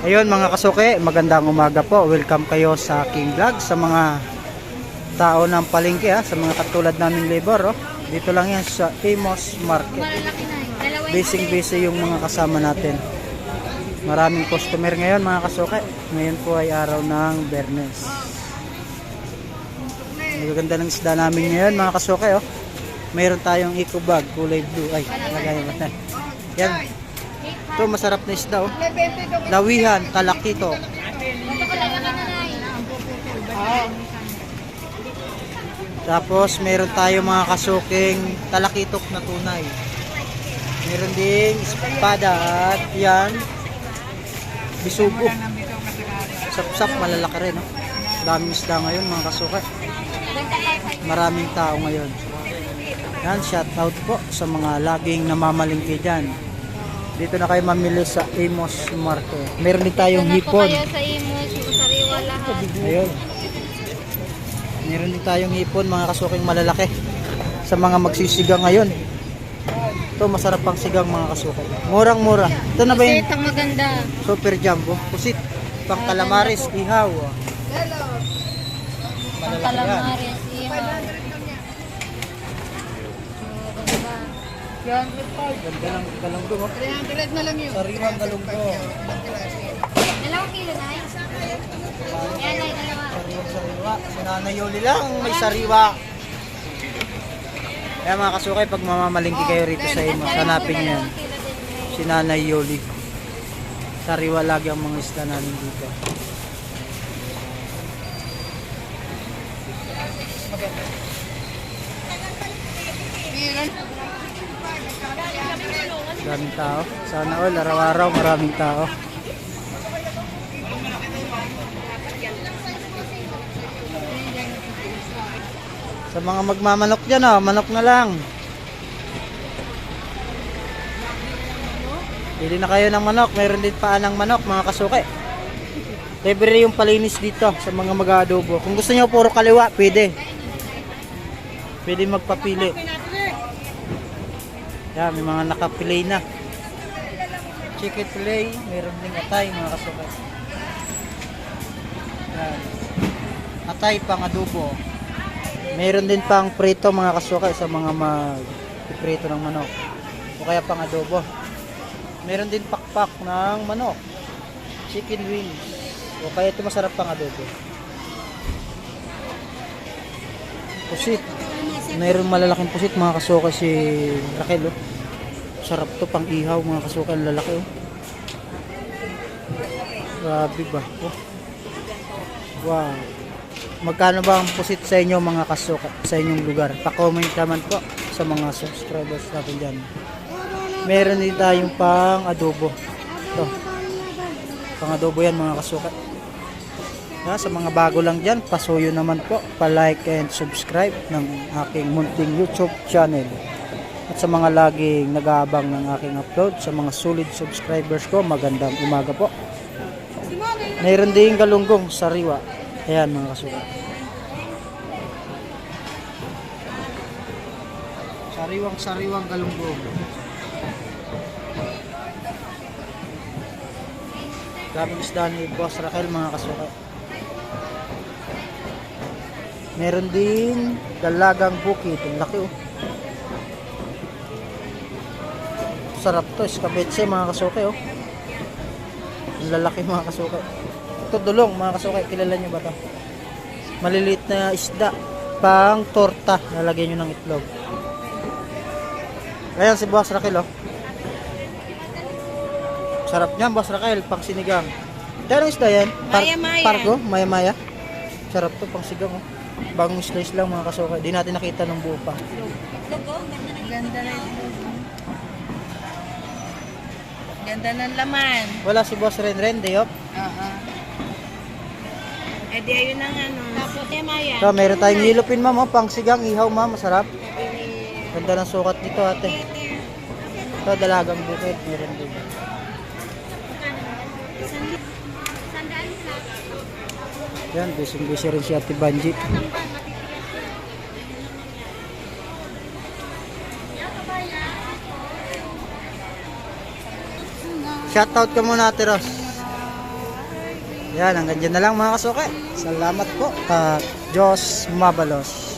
Ayun mga kasuke, magandang umaga po. Welcome kayo sa King Vlog sa mga tao ng palengke ha, sa mga katulad namin labor. Oh. Dito lang yan sa Amos Market. Busy busy yung mga kasama natin. Maraming customer ngayon mga kasuke. Ngayon po ay araw ng Bernes. Maganda ng isda namin ngayon mga kasuke. Oh. Mayroon tayong eco bag, kulay blue. Ay, lagay mo na. Yan. Ito masarap na isda. Oh. Lawihan, kalakito. Tapos meron tayo mga kasuking talakitok na tunay. Meron ding espada at yan bisugo. Sapsap malalaki rin. No? Daming isda ngayon mga kasuka. Maraming tao ngayon. Yan, shout out po sa mga laging namamalingki dyan. Dito na kayo mamili sa Amos Market. Meron din tayong po hipon. kayo sa Imus, sariwa lahat. Ayun. Meron din tayong hipon, mga kasuking malalaki. Sa mga magsisiga ngayon. Ito, masarap pang sigang mga kasuking. Murang-mura. Ito na ba yung Setang maganda. super jumbo? Pusit. Pang calamares, ihaw. Ang Malalaki yan. calamares, ihaw. Yan. Ganda ng galunggo. Oh. 300 na lang yun. Sariwang galunggo. Dalawang kilo na eh. Yan ay dalawa. Sariwa. Si Nanay Yoli lang may sariwa. Kaya mga kasukay, pag mamamalingki kayo rito sa Imo, hanapin niyo yan. Si Nanay Yoli. Sariwa lagi ang mga isda namin dito. Maraming tao. Sana all, araw-araw maraming tao. Sa mga magmamanok dyan, oh, manok na lang. Pili na kayo ng manok. Mayroon din paa ng manok, mga kasuke. Libre yung palinis dito sa mga mag-adobo. Kung gusto niyo puro kaliwa, pwede. Pwede magpapili. Yan, may mga nakapilay na. Chicken fillet, mayroon din atay, mga kasuke. Yan. Atay pang adobo. Mayroon din pang prito mga kasuke sa mga mag-prito ng manok. O kaya pang adobo. Meron din pakpak ng manok. Chicken wings. O kaya ito masarap pang adobo. Pusit. Mayroon malalaking pusit mga kasuka si Raquel. Oh. Sarap to pang ihaw mga kasuka ang lalaki. Oh. Grabe ba? Oh. Wow. Magkano ba ang pusit sa inyo mga kasuka sa inyong lugar? Pa-comment naman po sa mga subscribers natin dyan. Meron din tayong pang adobo. Ito. Pang adobo yan mga kasuka. Ha, sa mga bago lang dyan, pasuyo naman po. Pa-like and subscribe ng aking munting YouTube channel. At sa mga laging nag-aabang ng aking upload, sa mga solid subscribers ko, magandang umaga po. Mayroon din galunggong sariwa. Ayan mga kasuka. Sariwang sariwang galunggong. Daming isda ni Boss Raquel mga kasuka. Meron din dalagang bukid. Ang laki oh. Sarap to. Iskabetse mga kasuka oh. Ang lalaki mga kasuka. Ito dulong mga kasuka. Kilala nyo ba to? Maliliit na isda. Pang torta. Lalagyan nyo ng itlog. Ayan si Boss Raquel oh. Sarap niyan, Boss Raquel, pang sinigang. Pero isda yan? Maya-maya. Pargo? Maya-maya? Sarap to, pang sigang. Oh. Bagong slice lang mga kasuka. Di natin nakita ng buo pa. Ganda na. Ganda ng laman. Wala si Boss Ren Ren, day off. Oo. Eh di ayun ang ano. Tapos eh Maya. So, meron tayong nilupin ma'am, oh, pang sigang, ihaw ma'am, masarap. Ganda ng sukat dito ate. Ito, dalagang bukid, meron din. Yan, busy-busy rin si Ate Banji. Shoutout ka muna Ate Ros. Yan, hanggang dyan na lang mga kasuke. Salamat po at Diyos mabalos.